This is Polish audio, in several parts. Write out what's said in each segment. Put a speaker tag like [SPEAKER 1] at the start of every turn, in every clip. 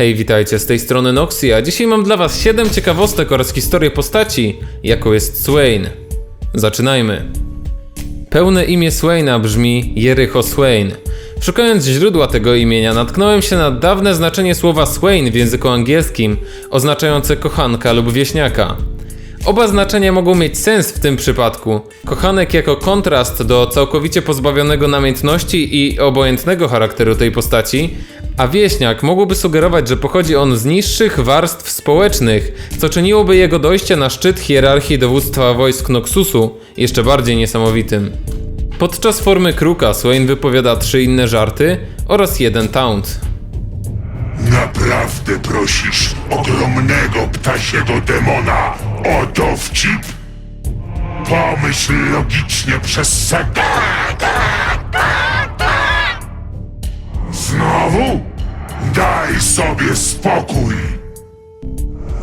[SPEAKER 1] Hej, witajcie, z tej strony Noxy, a dzisiaj mam dla was 7 ciekawostek oraz historię postaci, jaką jest Swain. Zaczynajmy. Pełne imię Swaina brzmi Jericho Swain. Szukając źródła tego imienia, natknąłem się na dawne znaczenie słowa Swain w języku angielskim, oznaczające kochanka lub wieśniaka. Oba znaczenia mogą mieć sens w tym przypadku. Kochanek jako kontrast do całkowicie pozbawionego namiętności i obojętnego charakteru tej postaci, a wieśniak mógłby sugerować, że pochodzi on z niższych warstw społecznych, co czyniłoby jego dojście na szczyt hierarchii dowództwa wojsk Noxusu jeszcze bardziej niesamowitym. Podczas formy kruka Swain wypowiada trzy inne żarty oraz jeden taunt.
[SPEAKER 2] Naprawdę prosisz ogromnego ptasiego demona o dowcip? Pomyśl logicznie przez sekundę. Sobie spokój.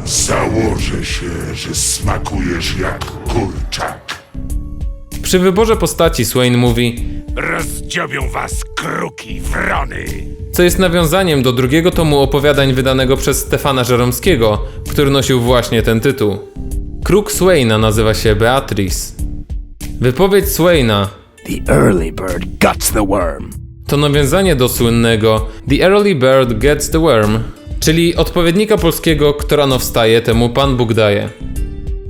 [SPEAKER 2] Założę się, że smakujesz jak kurczak.
[SPEAKER 1] Przy wyborze postaci Swain mówi,
[SPEAKER 2] Rozdziobią was kruki wrony.
[SPEAKER 1] co jest nawiązaniem do drugiego tomu opowiadań wydanego przez Stefana Żeromskiego, który nosił właśnie ten tytuł. Kruk Swaina nazywa się Beatrice. Wypowiedź Swaina
[SPEAKER 3] The early bird guts the worm.
[SPEAKER 1] To nawiązanie do słynnego The Early Bird Gets the Worm, czyli odpowiednika polskiego Kto rano wstaje, temu Pan Bóg daje.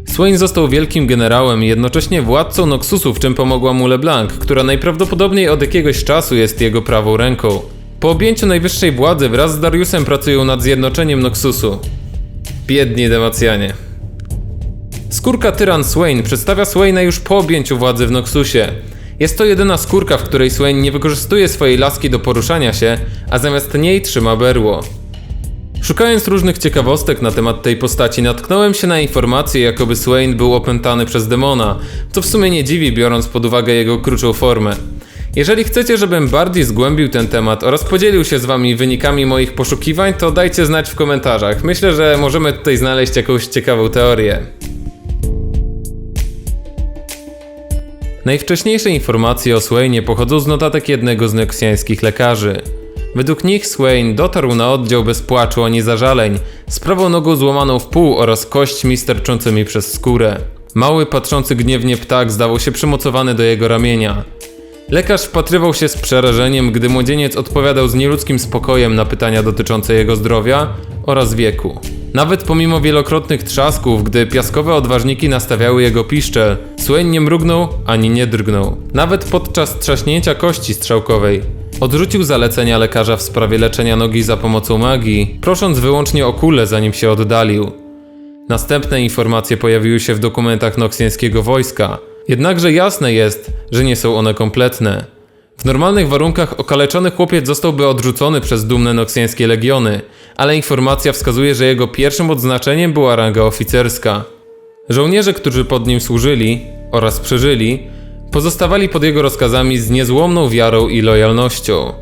[SPEAKER 1] Swain został wielkim generałem i jednocześnie władcą Noxusu, w czym pomogła mu LeBlanc, która najprawdopodobniej od jakiegoś czasu jest jego prawą ręką. Po objęciu najwyższej władzy wraz z Dariusem pracują nad zjednoczeniem Noxusu. Biedni Demacjanie. Skórka Tyran Swain przedstawia Swaina już po objęciu władzy w Noxusie. Jest to jedyna skórka, w której Swain nie wykorzystuje swojej laski do poruszania się, a zamiast niej trzyma berło. Szukając różnych ciekawostek na temat tej postaci, natknąłem się na informację, jakoby Swain był opętany przez demona, co w sumie nie dziwi, biorąc pod uwagę jego kruczą formę. Jeżeli chcecie, żebym bardziej zgłębił ten temat oraz podzielił się z wami wynikami moich poszukiwań, to dajcie znać w komentarzach. Myślę, że możemy tutaj znaleźć jakąś ciekawą teorię. Najwcześniejsze informacje o Swainie pochodzą z notatek jednego z neksjańskich lekarzy. Według nich Swain dotarł na oddział bez płaczu ani zażaleń, z prawą nogą złamaną w pół oraz kośćmi sterczącymi przez skórę. Mały, patrzący gniewnie ptak zdawał się przymocowany do jego ramienia. Lekarz wpatrywał się z przerażeniem, gdy młodzieniec odpowiadał z nieludzkim spokojem na pytania dotyczące jego zdrowia oraz wieku. Nawet pomimo wielokrotnych trzasków, gdy piaskowe odważniki nastawiały jego piszczel, Swain nie mrugnął ani nie drgnął. Nawet podczas trzaśnięcia kości strzałkowej. Odrzucił zalecenia lekarza w sprawie leczenia nogi za pomocą magii, prosząc wyłącznie o kulę zanim się oddalił. Następne informacje pojawiły się w dokumentach noksjańskiego wojska, jednakże jasne jest, że nie są one kompletne. W normalnych warunkach okaleczony chłopiec zostałby odrzucony przez dumne noksjańskie legiony, ale informacja wskazuje, że jego pierwszym odznaczeniem była ranga oficerska. Żołnierze, którzy pod nim służyli oraz przeżyli, pozostawali pod jego rozkazami z niezłomną wiarą i lojalnością.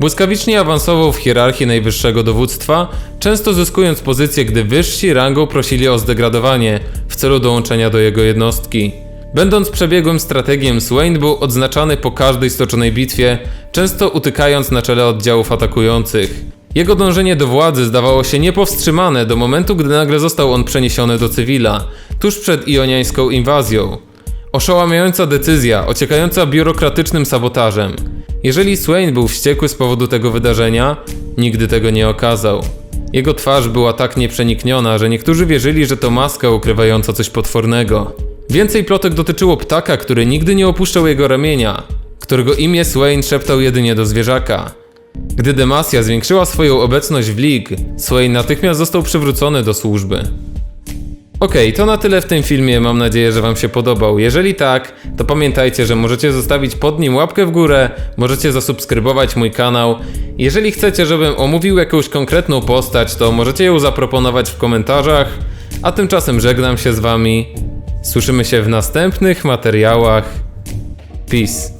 [SPEAKER 1] Błyskawicznie awansował w hierarchii najwyższego dowództwa, często zyskując pozycję, gdy wyżsi rangą prosili o zdegradowanie w celu dołączenia do jego jednostki. Będąc przebiegłym strategiem, Swain był odznaczany po każdej stoczonej bitwie, często utykając na czele oddziałów atakujących. Jego dążenie do władzy zdawało się niepowstrzymane do momentu, gdy nagle został on przeniesiony do cywila, tuż przed ioniańską inwazją. Oszałamiająca decyzja, ociekająca biurokratycznym sabotażem. Jeżeli Swain był wściekły z powodu tego wydarzenia, nigdy tego nie okazał. Jego twarz była tak nieprzenikniona, że niektórzy wierzyli, że to maska ukrywająca coś potwornego. Więcej plotek dotyczyło ptaka, który nigdy nie opuszczał jego ramienia, którego imię Swain szeptał jedynie do zwierzaka. Gdy Demacia zwiększyła swoją obecność w League, Swain natychmiast został przywrócony do służby. Okej, to na tyle w tym filmie, mam nadzieję, że Wam się podobał. Jeżeli tak, to pamiętajcie, że możecie zostawić pod nim łapkę w górę, możecie zasubskrybować mój kanał. Jeżeli chcecie, żebym omówił jakąś konkretną postać, to możecie ją zaproponować w komentarzach. A tymczasem żegnam się z Wami. Słyszymy się w następnych materiałach. Peace.